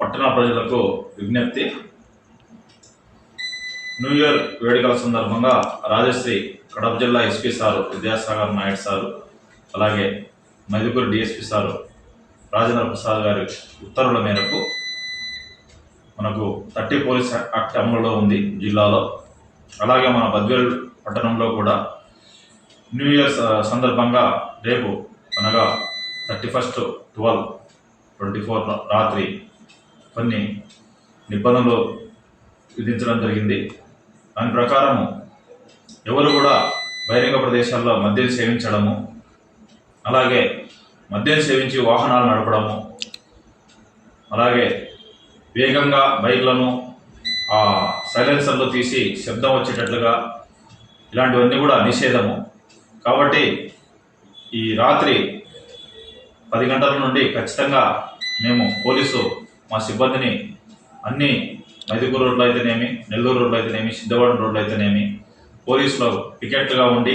పట్టణ ప్రజలకు విజ్ఞప్తి. న్యూ ఇయర్ వేడుకల సందర్భంగా రాజశ్రీ కడప జిల్లా SP sir Vidyasagar Naidu sir అలాగే మైదుకూరు డిఎస్పీ సారు రాజేంద్ర ప్రసాద్ గారి ఉత్తర్వుల మేరకు మనకు థర్టీ పోలీస్ యాక్ట్ అమలులో ఉంది జిల్లాలో. అలాగే మన బద్వేల్ పట్టణంలో కూడా న్యూ ఇయర్ సందర్భంగా రేపు అనగా thirty first twelve twenty four రాత్రి కొన్ని నిబంధనలు విధించడం జరిగింది. దాని ప్రకారము ఎవరు కూడా బహిరంగ ప్రదేశాల్లో మద్యం సేవించడము అలాగే మద్యం సేవించి వాహనాలు నడపడము అలాగే వేగంగా బైక్లను ఆ సైలెన్సర్లు తీసి శబ్దం వచ్చేటట్లుగా ఇలాంటివన్నీ కూడా నిషేధము. కాబట్టి ఈ రాత్రి పది గంటల నుండి ఖచ్చితంగా మేము పోలీసు మా సిబ్బందిని అన్ని మైదుకూరు రోడ్లు అయితేనేమి నెల్లూరు రోడ్లు అయితేనేమి సిద్ధవాడ రోడ్లు అయితేనేమి పోలీసులు పికెట్లుగా ఉండి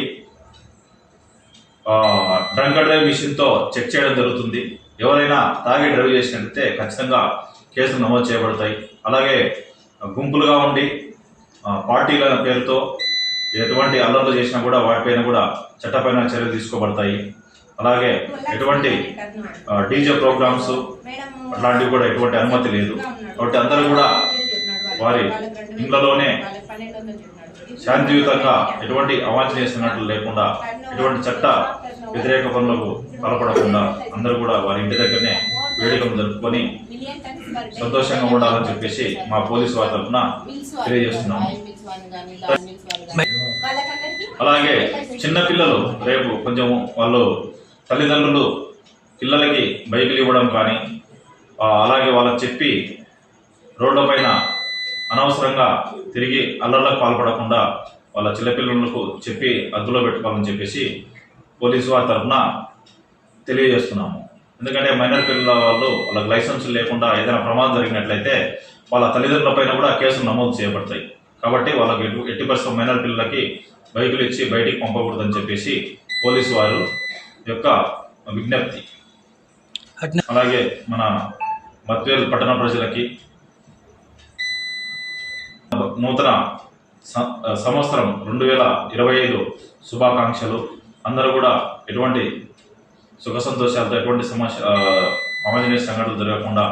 డ్రంక్ డ్రైవ్ మిషన్తో చెక్ చేయడం జరుగుతుంది. ఎవరైనా తాగి డ్రైవ్ చేసినట్లయితే ఖచ్చితంగా కేసులు నమోదు చేయబడతాయి. అలాగే గుంపులుగా ఉండి పార్టీల పేరుతో ఎటువంటి అల్లర్లు చేసినా కూడా వాటిపైన కూడా చట్టపైన చర్యలు తీసుకోబడతాయి. అలాగే ఎటువంటి డీజే ప్రోగ్రామ్స్ అట్లాంటివి కూడా ఎటువంటి అనుమతి లేదు. కాబట్టి అందరూ కూడా వారి ఇళ్ళలోనే శాంతియుతంగా ఎటువంటి అవాంఛనీయ సంఘటనలు లేకుండా ఎటువంటి చట్ట వ్యతిరేక పనులకు పాల్పడకుండా అందరూ కూడా వారి ఇంటి దగ్గరనే వేడుకలు జరుపుకొని సంతోషంగా ఉండాలని చెప్పేసి మా పోలీసు వారి తరఫున తెలియజేస్తున్నాము. అలాగే చిన్నపిల్లలు రేపు కొంచెం వాళ్ళు తల్లిదండ్రులు పిల్లలకి బైకులు ఇవ్వడం కానీ అలాగే వాళ్ళకి చెప్పి రోడ్లపైన అనవసరంగా తిరిగి అల్లర్లకు పాల్పడకుండా వాళ్ళ చిన్నపిల్లలకు చెప్పి అదుపులో పెట్టుకోవాలని చెప్పేసి పోలీసు వారి తరఫున తెలియజేస్తున్నాము. ఎందుకంటే మైనర్ పిల్లల వాళ్ళు వాళ్ళకి లైసెన్స్ లేకుండా ఏదైనా ప్రమాదం జరిగినట్లయితే వాళ్ళ తల్లిదండ్రుల పైన కూడా కేసులు నమోదు చేయబడతాయి. కాబట్టి వాళ్ళకి ఎటు- ఎట్టి పరిస్థితుల్లో మైనర్ పిల్లలకి బైకులు ఇచ్చి బయటికి పంపకూడదని చెప్పేసి పోలీసు వారు యొక్క విజ్ఞప్తి. అలాగే మన మత్వేల్ పట్టణ ప్రజలకి నూతన సంవత్సరం రెండు వేల ఇరవై ఐదు శుభాకాంక్షలు. అందరూ కూడా ఎటువంటి సుఖ సంతోషాలతో ఎటువంటి సమస్య ఆ, సంఘటనలు జరగకుండా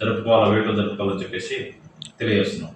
జరుపుకోవాలా వేడుకలు జరుపుకోవాలని చెప్పేసి తెలియజేస్తున్నాం.